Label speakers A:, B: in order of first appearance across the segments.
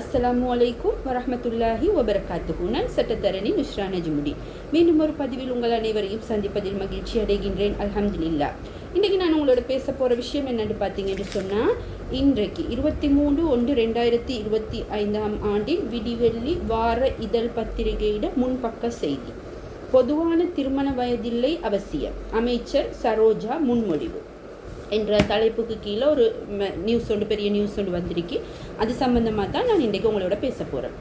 A: அஸ்ஸலாமு வலைக்கும் வரமத்துல்லாஹி வபரகாத்துஹு. நான் சட்டத்தரணி நுஷ்ரா நஜ்முடி. மீண்டும் ஒரு பதிவில் உங்கள் அனைவரையும் சந்திப்பதில் மகிழ்ச்சி அடைகின்றேன். அல்ஹம்துலில்லா இன்றைக்கு நான் உங்களோட பேச போகிற விஷயம் என்னன்னு பார்த்தீங்கன்னு சொன்னால் இன்றைக்கு இருபத்தி மூன்று ஒன்று ரெண்டாயிரத்தி இருபத்தி ஐந்தாம் ஆண்டின் விடிவெள்ளி வார இதழ் பத்திரிகையிட முன்பக்க செய்தி. பொதுவான திருமண வயதில்லை அவசியம். அமைச்சர் சரோஜா முன்மொழிவு. என்ற தலைப்புக்கு கீழே ஒரு நியூஸ் ஒன்று பெரிய நியூஸ் ஒன்று வந்திருக்கு. அது சம்மந்தமாக தான் நான் இன்றைக்கு உங்களோட பேச போகிறேன்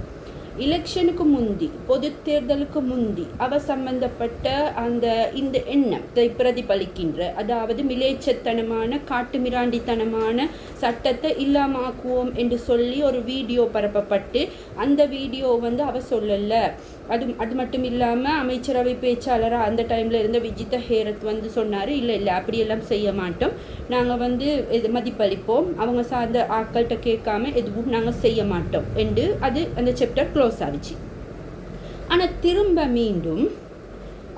A: எலெக்ஷனுக்கு முந்தி பொது தேர்தலுக்கு முந்தி அவ சம்பந்தப்பட்ட அந்த இந்த எண்ணத்தை பிரதிபலிக்கின்ற அதாவது மிலேச்சத்தனமான காட்டுமிராண்டித்தனமான சட்டத்தை இல்லாமாக்குவோம் என்று சொல்லி ஒரு வீடியோ பரப்பப்பட்டு அந்த வீடியோ வந்து அவ சொல்லலை. அது அது மட்டும் இல்லாமல் அமைச்சரவை பேச்சாளராக அந்த டைமில் இருந்த விஜித ஹேரத் வந்து சொன்னார் இல்லை இல்லை அப்படியெல்லாம் செய்ய மாட்டோம். நாங்கள் வந்து இது மதிப்பளிப்போம். அவங்க சார்ந்த ஆட்கள்கிட்ட கேட்காம எதுவும் நாங்கள் செய்ய மாட்டோம். என்று அது அந்த சாப்டர் க்ளோஸ் ஆகிச்சு ஆனால் திரும்ப மீண்டும்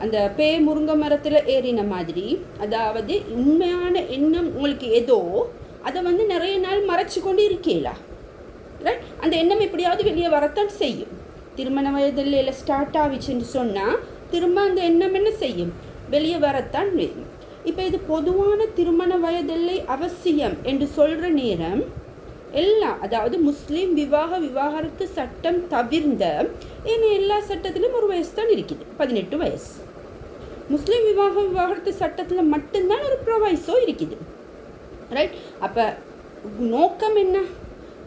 A: அந்த பே முருங்கை மரத்தில் ஏறின மாதிரி அதாவது உண்மையான எண்ணம் உங்களுக்கு ஏதோ அதை வந்து நிறைய நாள் மறைச்சு கொண்டு இருக்கீங்களா ரைட் அந்த எண்ணம் எப்படியாவது வெளியே வரத்தான் செய்யும். திருமண வயதில் ஸ்டார்ட் ஆகிச்சுன்னு சொன்னால் திரும்ப அந்த எண்ணம் என்ன செய்யும்? வெளியே வரத்தான் வேணும் இப்போ இது பொதுவான திருமண வயதில்லை அவசியம் என்று சொல்கிற நேரம் எல்லாம் அதாவது முஸ்லீம் விவாக விவாகரத்து சட்டம் தவிர்ந்த ஏன்னா எல்லா சட்டத்திலும் ஒரு வயசு தான் இருக்குது பதினெட்டு வயசு. முஸ்லீம் விவாக விவாகரத்து சட்டத்தில் மட்டும்தான் ஒரு ப்ரொவைஸோ இருக்குது. ரைட் அப்போ நோக்கம் என்ன?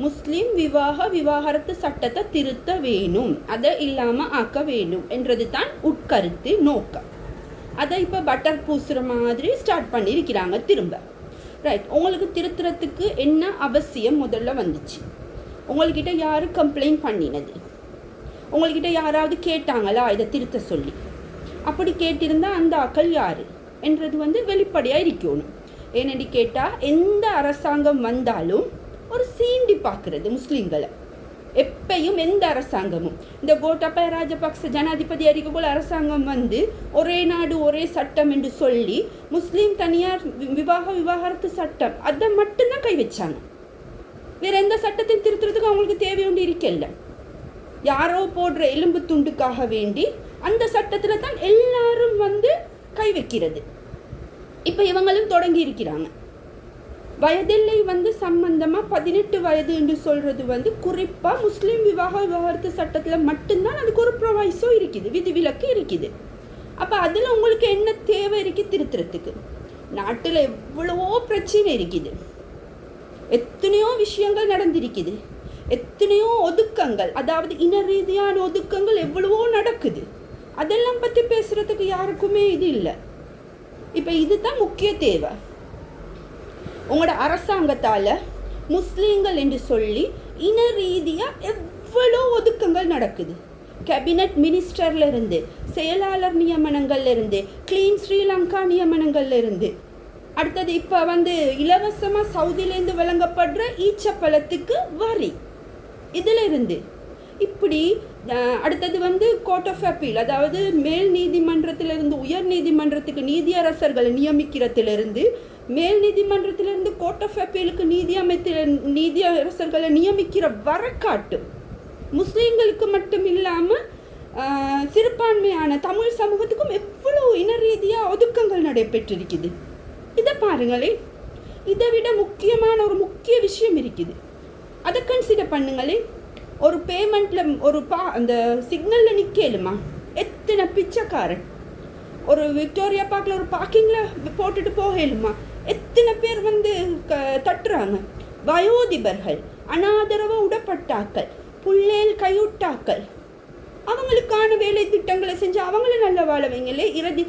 A: முஸ்லீம் விவாக விவாகரத்து சட்டத்தை திருத்த வேணும். அதை இல்லாமல் ஆக்க வேணும் என்றது தான் உட்கருத்து நோக்கம். அதை இப்போ பட்டர் பூசுகிற மாதிரி ஸ்டார்ட் பண்ணியிருக்கிறாங்க திரும்ப. ரைட் உங்களுக்கு திருத்துறதுக்கு என்ன அவசியம் முதல்ல வந்துச்சு? உங்கள்கிட்ட யார் கம்ப்ளைண்ட் பண்ணினது? உங்கள்கிட்ட யாராவது கேட்டாங்களா இதை திருத்த சொல்லி? அப்படி கேட்டிருந்தால் அந்த ஆக்கள் யார்? என்றது வந்து வெளிப்படையாக இருக்கணும். ஏனென்று கேட்டால் எந்த அரசாங்கம் வந்தாலும் ஒரு சீண்டி பார்க்குறது முஸ்லீம்களை. எப்பையும் எந்த அரசாங்கமும். இந்த கோட்டாபய ராஜபக்ச ஜனாதிபதி அறிக்கைக்குள் அரசாங்கம் வந்து ஒரே நாடு ஒரே சட்டம் என்று சொல்லி முஸ்லீம் தனியார் விவாக விவாகரத்து சட்டம் அதை மட்டும்தான் கை வச்சாங்க. வேற எந்த சட்டத்தையும் திருத்துறதுக்கு அவங்களுக்கு தேவை ஒன்று இருக்கல யாரோ போடுற எலும்பு துண்டுக்காக வேண்டி அந்த சட்டத்தில் தான் எல்லாரும் வந்து கை வைக்கிறது. இப்போ இவங்களும் தொடங்கி இருக்கிறாங்க. வயதில்லை வந்து சம்பந்தமாக பதினெட்டு வயது என்று சொல்கிறது வந்து குறிப்பாக முஸ்லீம் விவாக விவகாரத்து சட்டத்தில் மட்டும்தான் அதுக்கு ஒரு ப்ரொவைஸோ இருக்குது விதிவிலக்கு இருக்குது. அப்போ அதில் உங்களுக்கு என்ன தேவை இருக்குது திருத்துறதுக்கு? நாட்டில் எவ்வளவோ பிரச்சனை இருக்குது. எத்தனையோ விஷயங்கள் நடந்திருக்குது. எத்தனையோ ஒதுக்கங்கள் அதாவது இன ரீதியான ஒதுக்கங்கள் எவ்வளவோ நடக்குது. அதெல்லாம் பற்றி பேசுகிறதுக்கு யாருக்குமே இது இல்லை. இப்போ இதுதான் முக்கிய தேவை. உங்களோட அரசாங்கத்தால் முஸ்லீம்கள் என்று சொல்லி இன ரீதியாக எவ்வளோ ஒதுக்கங்கள் நடக்குது. கேபினட் மினிஸ்டர்லேருந்து செயலாளர் நியமனங்கள்லேருந்து கிளீன் ஸ்ரீலங்கா நியமனங்கள்லேருந்து அடுத்தது இப்போ வந்து இலவசமாக சவுதியிலேருந்து வழங்கப்படுற ஈச்சப்பழத்துக்கு வரி. இதில் இருந்து இப்படி அடுத்தது வந்து கோர்ட் ஆஃப் அப்பீல் அதாவது மேல் நீதிமன்றத்திலிருந்து உயர் நீதிமன்றத்துக்கு நீதியரசர்களை நியமிக்கிறதுலேருந்து மேல் நீதிமன்றத்திலிருந்து கோர்ட் ஆஃப் அப்பீலுக்கு நீதி அமைத்த நீதியரசர்களை நியமிக்கிற வரக்காட்டு. முஸ்லீம்களுக்கு மட்டும் இல்லாமல் சிறுபான்மையான தமிழ் சமூகத்துக்கும் எவ்வளோ இன ரீதியாக ஒதுக்கங்கள் நடைபெற்றிருக்குது. இதை பாருங்களேன். இதை விட முக்கியமான ஒரு முக்கிய விஷயம் இருக்குது. அதை கன்சிடர் பண்ணுங்களே ஒரு பேமெண்ட்டில் ஒரு பா அந்த சிக்னலில் நிற்கலுமா எத்தனை பிச்சைக்காரன்? ஒரு விக்டோரியா பார்க்கில் ஒரு பார்க்கிங்கில் போட்டுட்டு போகலுமா? எத்தனை பேர் வந்து க தட்டுறாங்க? வயோதிபர்கள் அனாதரவ உடப்பட்டாக்கள் புள்ளேல் கையுட்டாக்கள். அவங்களுக்கான வேலை திட்டங்களை செஞ்சு அவங்களும் நல்ல வாழ வைங்களே. இறதி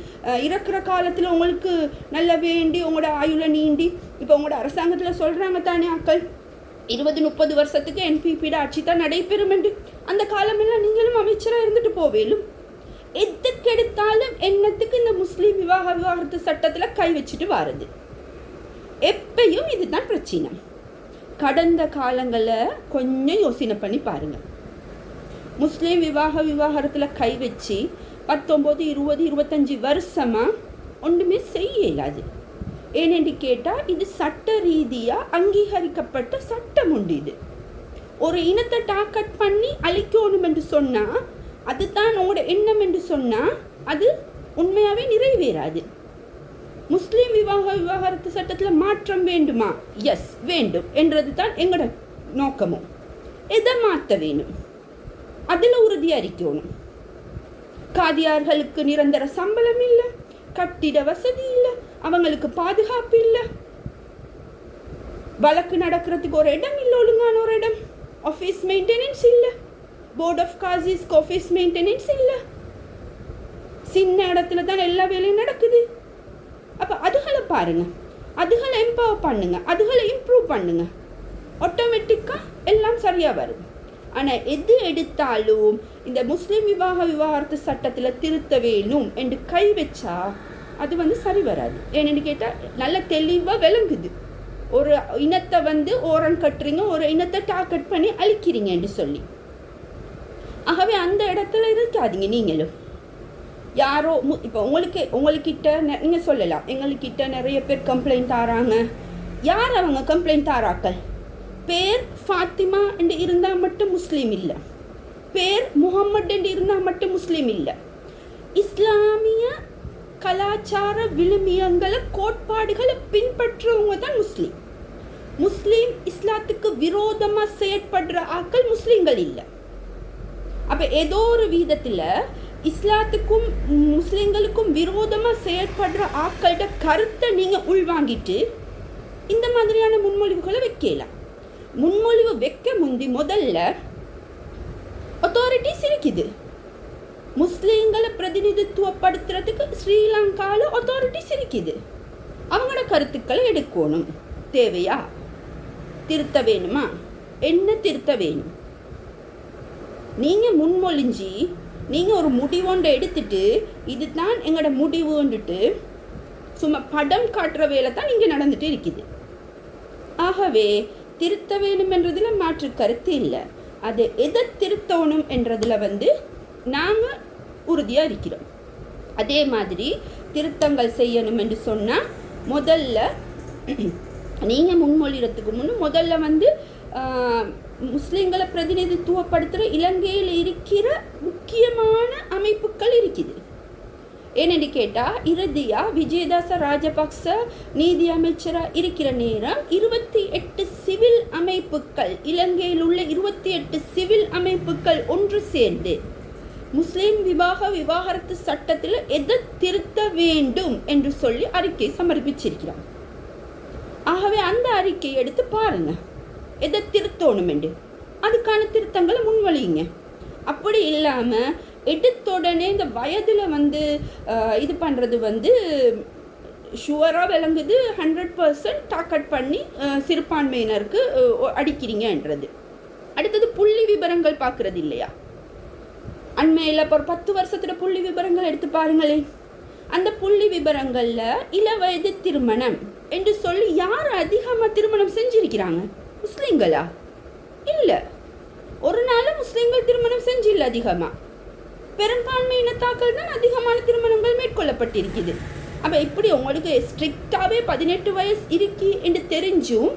A: இறக்குற காலத்தில் உங்களுக்கு நல்ல வேண்டி உங்களோட ஆயுள நீண்டி இப்போ உங்களோட அரசாங்கத்தில் சொல்கிறாங்க தானே ஆக்கள் இருபது முப்பது வருஷத்துக்கு என்பிபியோட ஆட்சி தான் நடைபெறும் என்று. அந்த காலமெல்லாம் நீங்களும் அமைச்சராக இருந்துட்டு போவேலும். எதுக்கெடுத்தாலும் என்னத்துக்கு இந்த முஸ்லீம் விவாக விவாகரத்து சட்டத்தில் கை வச்சுட்டு வாருது? எப்பயும் இதுதான் பிரச்சனை. கடந்த காலங்களில் கொஞ்சம் யோசனை பண்ணி பாருங்கள் முஸ்லீம் விவாக விவாகரத்தில் கை வச்சு பத்தொம்போது இருபது இருபத்தஞ்சி வருஷமாக ஒன்றுமே செய்ய இயலாது. ஏனென்று கேட்டால் இது சட்ட ரீதியாக அங்கீகரிக்கப்பட்ட சட்டம் உண்டு இது. ஒரு இனத்தை டாக்கட் பண்ணி அழிக்கணும் என்று சொன்னால் அதுதான் உங்களோட எண்ணம் என்று சொன்னால் அது உண்மையாகவே நிறைவேறாது. முஸ்லீம் விவாக விவாகரத்து சட்டத்தில் மாற்றம் வேண்டுமா? எஸ் வேண்டும். என்றது தான் எங்களோட நோக்கமும். எதை மாற்ற வேணும்? அதில் உறுதியாக இருக்கணும் காதியார்களுக்கு நிரந்தர சம்பளம் இல்லை கட்டிட வசதி இல்லை அவங்களுக்கு பாதுகாப்பு இல்லை. வழக்கு நடக்கிறதுக்கு ஒரு இடம் இல்லை ஒழுங்கான ஒரு இடம். ஆஃபீஸ் மெயின்டெனன்ஸ் இல்லை. போர்ட் ஆஃப் காசிஸ்க்கு ஆஃபீஸ் மெயின்டெனன்ஸ் இல்லை. சின்ன இடத்துல தான் எல்லா வேலையும் நடக்குது. அப்போ அதுகளை பாருங்கள் அதுகளை எம்பவர் பண்ணுங்கள் அதுகளை இம்ப்ரூவ் பண்ணுங்கள் ஆட்டோமேட்டிக்காக எல்லாம் சரியாக வரும். ஆனால் எது எடுத்தாலும் இந்த முஸ்லீம் விவாக விவாகரத்து சட்டத்தில் திருத்த வேணும் என்று கை வச்சா அது வந்து சரி வராது. ஏன்னு கேட்டால் நல்ல தெளிவாக விளங்குது. ஒரு இனத்தை வந்து ஓரம் கட்டுறீங்க ஒரு இனத்தை டார்கெட் பண்ணி அழிக்கிறீங்க என்று சொல்லி. ஆகவே அந்த இடத்துல இருக்காதீங்க நீங்களும். யாரோ மு இப்போ உங்களுக்கு உங்களுக்கிட்ட நீங்கள் சொல்லலாம். எங்களுக்கிட்ட நிறைய பேர் கம்ப்ளைண்ட் தாராங்க. யார் அவங்க கம்ப்ளைண்ட் தாராக்கள்? பேர் ஃபாத்திமா என்று இருந்தால் மட்டும் முஸ்லீம் இல்லை. பேர் முகம்மது என்று இருந்தால் மட்டும் முஸ்லீம் இல்லை. இஸ்லாமிய கலாச்சார விழுமியங்களை கோட்பாடுகளை பின்பற்றுறவங்க தான் முஸ்லீம். முஸ்லீம் இஸ்லாத்துக்கு விரோதமாக செயற்படுற ஆக்கள் முஸ்லீம்கள் இல்லை. அப்போ ஏதோ ஒரு விதத்தில் இஸ்லாத்துக்கும் முஸ்லீம்களுக்கும் விரோதமாக செயற்படுற ஆக்கள்கிட்ட கருத்தை நீங்கள் உள்வாங்கிட்டு இந்த மாதிரியான முன்மொழிவுகளை வைக்கலாம். முன்மொழிவு வைக்க முந்தி முதல்ல அத்தாரிட்டிஸ் இருக்குது முஸ்லீம்களை பிரதிநிதித்துவப்படுத்துறதுக்கு ஸ்ரீலங்காவில் அத்தாரிட்டிஸ் இருக்குது அவங்களோட கருத்துக்களை எடுக்கணும். தேவையா? திருத்த வேணுமா? என்ன திருத்த வேணும்? நீங்கள் முன்மொழிஞ்சி நீங்கள் ஒரு முடிவொன்றை எடுத்துட்டு இதுதான் எங்களோட முடிவுன்னுட்டு சும்மா படம் காட்டுற வேலை தான் இங்கே நடந்துட்டு இருக்குது. ஆகவே திருத்த வேணும் என்றதில் மாற்று கருத்து இல்லை. அது எதை திருத்தணும் என்றதில் வந்து நாங்கள் உறுதியாக இருக்கிறோம். அதே மாதிரி திருத்தங்கள் செய்யணும் என்று சொன்னால் முதல்ல நீங்கள் முன்மொழிகிறதுக்கு முன் முதல்ல வந்து முஸ்லீம்களை பிரதிநிதித்துவப்படுத்துகிற இலங்கையில் இருக்கிற முக்கியமான அமைப்புகள் இருக்குது. ஏன்னு கேட்டால் இறுதியாக விஜயதாச ராஜபக்ச நீதி அமைச்சராக இருக்கிற நேரம் இருபத்தி எட்டு சிவில் அமைப்புகள் இலங்கையில் உள்ள இருபத்தி எட்டு சிவில் அமைப்புகள் ஒன்று சேர்ந்து முஸ்லீம் விவாக விவாகரத்து சட்டத்தில் எதை திருத்த வேண்டும் என்று சொல்லி அறிக்கை சமர்ப்பிச்சிருக்கிறார். ஆகவே அந்த அறிக்கையை எடுத்து பாருங்கள் எதை திருத்தோணுமெண்டு? அதுக்கான திருத்தங்களை முன்வழியுங்க. அப்படி இல்லாமல் எடுத்தோடனே இந்த வயதில் வந்து இது பண்ணுறது வந்து ஷுவராக விளங்குது ஹண்ட்ரட் பர்சன்ட் டாக்கட் பண்ணி சிறுபான்மையினருக்கு அடிக்கிறீங்கன்றது. அடுத்தது புள்ளி விவரங்கள் பார்க்குறது இல்லையா? அண்மையில் இப்போ ஒரு பத்து வருஷத்தில் புள்ளி விவரங்கள் எடுத்து பாருங்களேன். அந்த புள்ளி விவரங்களில் இளவயது திருமணம் என்று சொல்லி யார் அதிகமாக திருமணம் செஞ்சிருக்கிறாங்க? முஸ்லீம்களா? இல்லை. ஒரு நாள் முஸ்லீம்கள் திருமணம் செஞ்சில்லை அதிகமாக பெரும்பான்மை இனத்தாக்கள் தான் அதிகமான திருமணங்கள் மேற்கொள்ளப்பட்டிருக்குது. அப்போ இப்படி உங்களுக்கு ஸ்ட்ரிக்டாகவே பதினெட்டு வயசு இருக்கி என்று தெரிஞ்சும்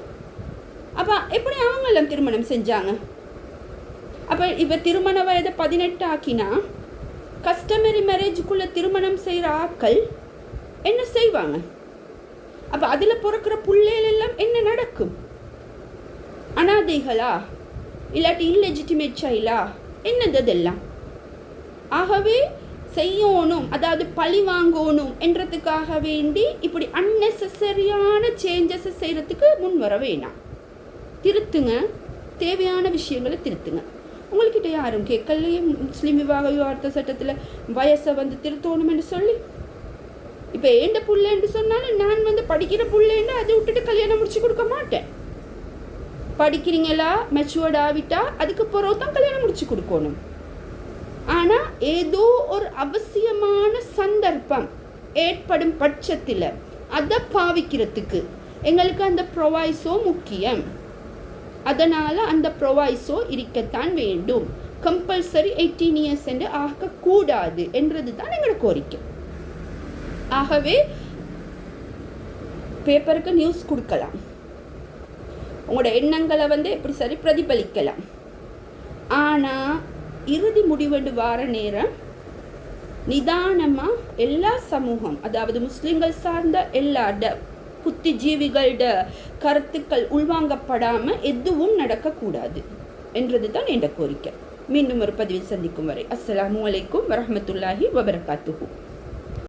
A: அப்போ எப்படி அவங்கெல்லாம் திருமணம் செஞ்சாங்க? அப்போ இப்போ திருமண வயதை பதினெட்டு ஆக்கினா கஸ்டமரி மேரேஜுக்குள்ளே திருமணம் செய்கிற ஆக்கள் என்ன செய்வாங்க? அப்போ அதில் பிறக்கிற புள்ளைகள் எல்லாம் என்ன நடக்கும்? அனாதைகளா? இல்லாட்டி இல்லெஜிட்டிமேட் சைலா என்னது அதெல்லாம் ஆகவே செய்யணும் அதாவது பழி வாங்கணும் என்றதுக்காக வேண்டி இப்படி அன்னெசரியான சேஞ்சஸை செய்கிறதுக்கு முன் வர வேணாம். திருத்துங்க. தேவையான விஷயங்களை திருத்துங்க. உங்கள்கிட்ட யாரும் கேட்கலையே? முஸ்லீம் விவாக விவாகரத்த சட்டத்தில் வயசை வந்து திருத்தணும் என்று சொல்லி? இப்போ ஏண்ட புள்ளேன்னு சொன்னாலும் நான் வந்து படிக்கிற புள்ளேன்னு அதை விட்டுட்டு கல்யாணம் முடிச்சு கொடுக்க மாட்டேன். படிக்கிறீங்களா? மெச்சுவர்ட் ஆகிட்டா அதுக்கு பிறகு தான் கல்யாணம் முடிச்சு கொடுக்கணும். ஆனால் ஏதோ ஒரு அவசியமான சந்தர்ப்பம் ஏற்படும் பட்சத்தில் அதை பாவிக்கிறதுக்கு எங்களுக்கு அந்த ப்ரொவைஸோ முக்கியம். அதனால் அந்த ப்ரொவைஸோ இருக்கத்தான் வேண்டும். கம்பல்சரி எயிட்டீன் இயர்ஸ் என்று ஆகக்கூடாது என்றது தான் எங்களோட கோரிக்கை. ஆகவே பேப்பருக்கு நியூஸ் கொடுக்கலாம். உங்களோட எண்ணங்களை வந்து எப்படி சரி பிரதிபலிக்கலாம். ஆனால் இறுதி முடிவெண்டு வார நேரம் நிதானமாக எல்லா சமூகம் அதாவது முஸ்லிம்கள் சார்ந்த எல்லா ட புத்திஜீவிகளோட கருத்துக்கள் உள்வாங்கப்படாமல் எதுவும் நடக்கக்கூடாது என்றது தான் என்ற கோரிக்கை. மீண்டும் ஒரு பதிவில் சந்திக்கும் வரை அஸ்லாம் அலைக்கும் வரமத்துல்லாஹி வபரகாத்துஹு.